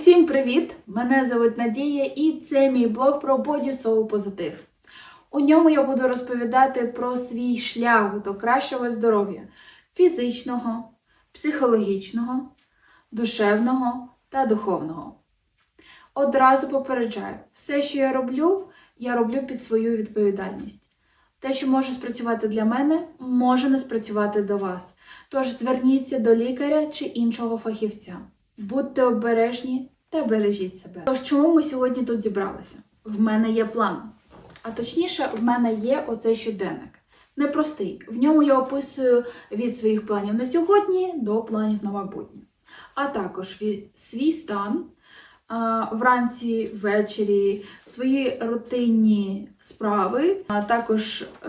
Усім привіт! Мене звуть Надія і це мій блог про Body Soul Positive. У ньому я буду розповідати про свій шлях до кращого здоров'я фізичного, психологічного, душевного та духовного. Одразу попереджаю, все, що я роблю, я роблю під свою відповідальність. Те, що може спрацювати для мене, може не спрацювати до вас. Тож зверніться до лікаря чи іншого фахівця. Будьте обережні та бережіть себе. Тож чому ми сьогодні тут зібралися? В мене є план. А точніше, в мене є оцей щоденник. Непростий. В ньому я описую від своїх планів на сьогодні до планів на майбутнє. А також свій стан вранці, ввечері, свої рутинні справи, а також е,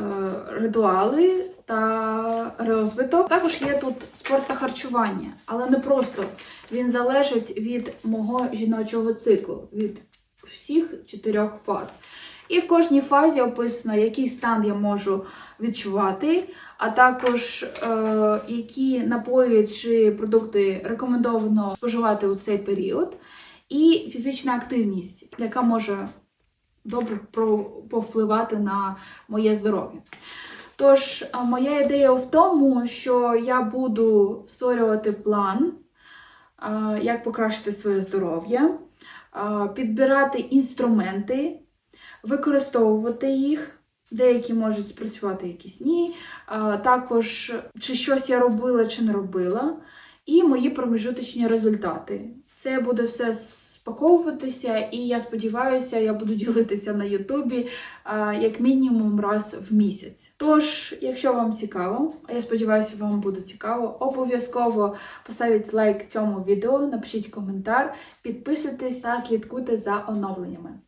ритуали та розвиток. Також є тут спорт та харчування, але не просто він залежить від мого жіночого циклу, від всіх чотирьох фаз. І в кожній фазі описано, який стан я можу відчувати, а також е, які напої чи продукти рекомендовано споживати у цей період, і фізична активність, яка може добре повпливати на моє здоров'я. Тож, моя ідея в тому, що я буду створювати план, як покращити своє здоров'я, підбирати інструменти, використовувати їх. Деякі можуть спрацювати, якісь ні. Також чи щось я робила чи не робила, і мої промежуточні результати. Це буде все спаковуватися, і я сподіваюся, я буду ділитися на Ютубі як мінімум раз в місяць. Тож, якщо вам цікаво, а я сподіваюся, вам буде цікаво, обов'язково поставіть лайк цьому відео, напишіть коментар, підписуйтесь та слідкуйте за оновленнями.